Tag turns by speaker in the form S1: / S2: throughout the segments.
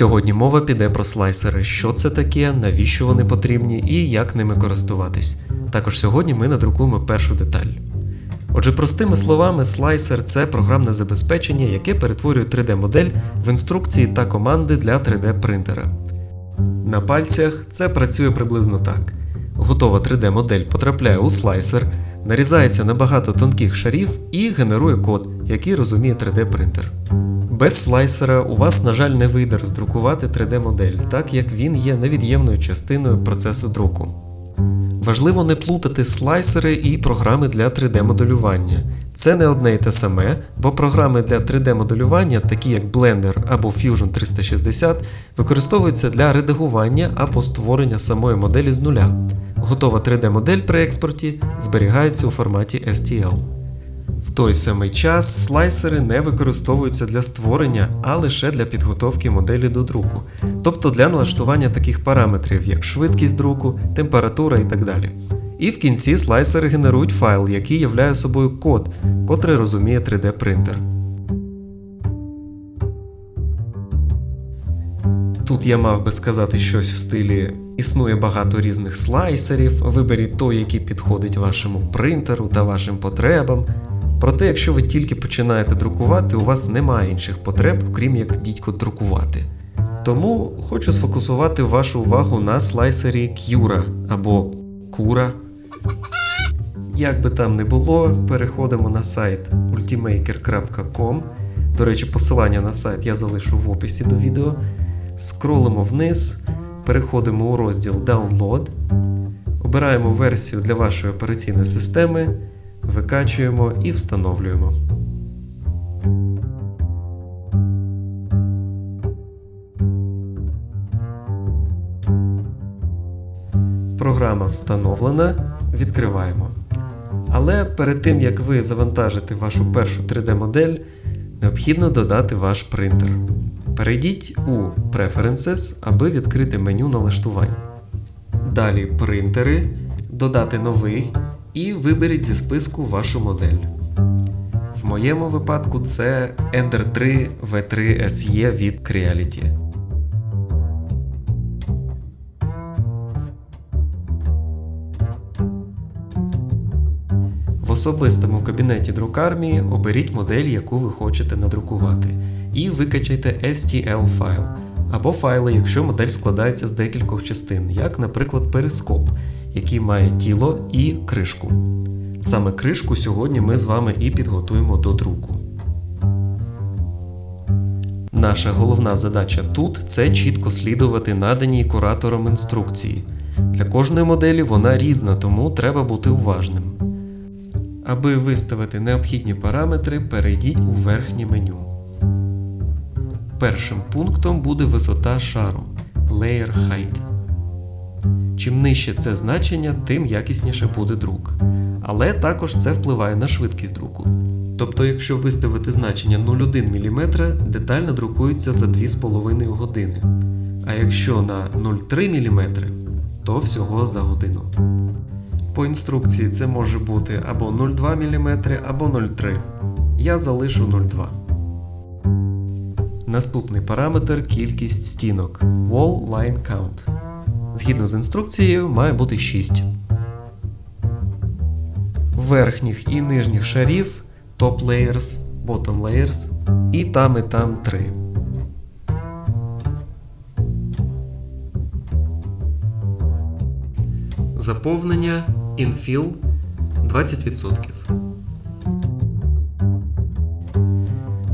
S1: Сьогодні мова піде про слайсери, що це таке, навіщо вони потрібні і як ними користуватись. Також сьогодні ми надрукуємо першу деталь. Отже, простими словами, слайсер це програмне забезпечення, яке перетворює 3D-модель в інструкції та команди для 3D-принтера. На пальцях це працює приблизно так. Готова 3D-модель потрапляє у слайсер, нарізається на багато тонких шарів і генерує код, який розуміє 3D-принтер. Без слайсера у вас, на жаль, не вийде роздрукувати 3D-модель, так як він є невід'ємною частиною процесу друку. Важливо не плутати слайсери і програми для 3D-моделювання. Це не одне й те саме, бо програми для 3D-моделювання, такі як Blender або Fusion 360, використовуються для редагування або створення самої моделі з нуля. Готова 3D-модель при експорті зберігається у форматі STL. В той самий час слайсери не використовуються для створення, а лише для підготовки моделі до друку, тобто для налаштування таких параметрів, як швидкість друку, температура і так далі. І в кінці слайсери генерують файл, який являє собою код, котрий розуміє 3D принтер. Тут я мав би сказати щось в стилі існує багато різних слайсерів, виберіть той, який підходить вашому принтеру та вашим потребам. Проте, якщо ви тільки починаєте друкувати, у вас немає інших потреб, крім як дідько друкувати. Тому хочу сфокусувати вашу увагу на слайсері Cura або Cura. Як би там не було, переходимо на сайт ultimaker.com. До речі, посилання на сайт я залишу в описі до відео. Скролимо вниз, переходимо у розділ Download, обираємо версію для вашої операційної системи, викачуємо і встановлюємо. Програма встановлена, відкриваємо. Але перед тим як ви завантажите вашу першу 3D-модель, необхідно додати ваш принтер. Перейдіть у Preferences, аби відкрити меню налаштувань. Далі принтери, додати новий і виберіть зі списку вашу модель. В моєму випадку це Ender 3 V3 SE від Creality. В особистому кабінеті друкармії оберіть модель, яку ви хочете надрукувати, і викачайте STL файл або файли, якщо модель складається з декількох частин, як, наприклад, перископ, який має тіло і кришку. Саме кришку сьогодні ми з вами і підготуємо до друку. Наша головна задача тут це чітко слідувати наданій куратором інструкції. Для кожної моделі вона різна, тому треба бути уважним. Аби виставити необхідні параметри, перейдіть у верхнє меню. Першим пунктом буде висота шару Layer Height. Чим нижче це значення, тим якісніше буде друк. Але також це впливає на швидкість друку. Тобто, якщо виставити значення 0,1 мм, деталь надрукується за 2,5 години. А якщо на 0,3 мм, то всього за годину. По інструкції це може бути або 0,2 мм, або 0,3. Я залишу 0,2. Наступний параметр кількість стінок Wall Line Count. Згідно з інструкцією, має бути 6. Верхніх і нижніх шарів Top Layers, Bottom Layers і там і там 3. Заповнення Infill 20%.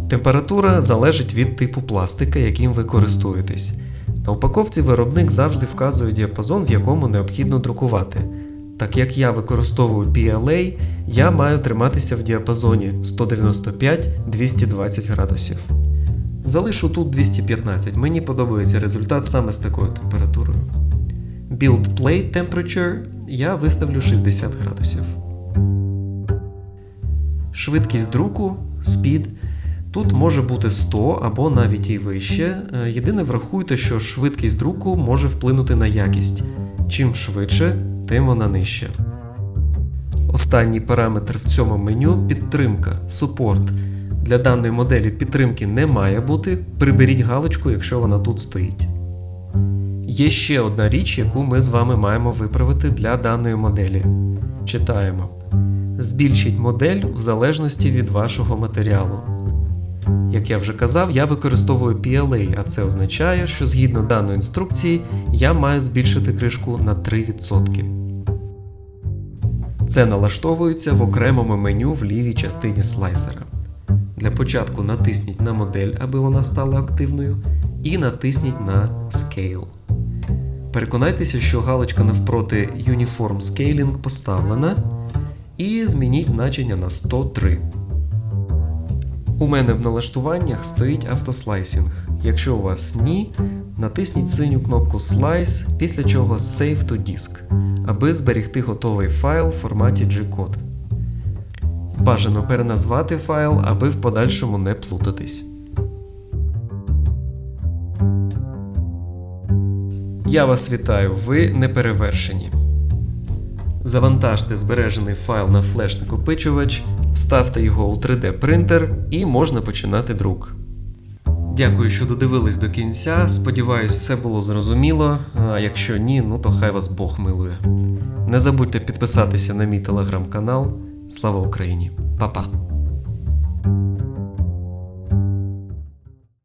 S1: Температура залежить від типу пластика, яким ви користуєтесь. На упаковці виробник завжди вказує діапазон, в якому необхідно друкувати. Так як я використовую PLA, я маю триматися в діапазоні 195-220 градусів. Залишу тут 215, мені подобається результат саме з такою температурою. Build Plate Temperature я виставлю 60 градусів. Швидкість друку Speed тут може бути 100 або навіть і вище. Е, Єдине врахуйте, що швидкість друку може вплинути на якість. Чим швидше, тим вона нижча. Останній параметр в цьому меню підтримка Support Для даної моделі підтримки не має бути. Приберіть галочку, якщо вона тут стоїть. Є ще одна річ, яку ми з вами маємо виправити для даної моделі. Читаємо. Збільшіть модель в залежності від вашого матеріалу. Як я вже казав, я використовую PLA, а це означає, що згідно даної інструкції я маю збільшити кришку на 3%. Це налаштовується в окремому меню в лівій частині слайсера. Для початку натисніть на модель, аби вона стала активною, і натисніть на Scale. Переконайтеся, що галочка навпроти Uniform Scaling поставлена, і змініть значення на 103. У мене в налаштуваннях стоїть автослайсінг. Якщо у вас ні, натисніть синю кнопку Slice, після чого Save to Disk, аби зберегти готовий файл в форматі G-Code. Бажано переназвати файл, аби в подальшому не плутатись. Я вас вітаю, ви не перевершені. Завантажте збережений файл на флеш-накопичувач, вставте його у 3D принтер і можна починати друк. Дякую, що додивились до кінця. Сподіваюсь, все було зрозуміло. А якщо ні, ну то хай вас Бог милує. Не забудьте підписатися на мій телеграм-канал. Слава Україні! Па-па!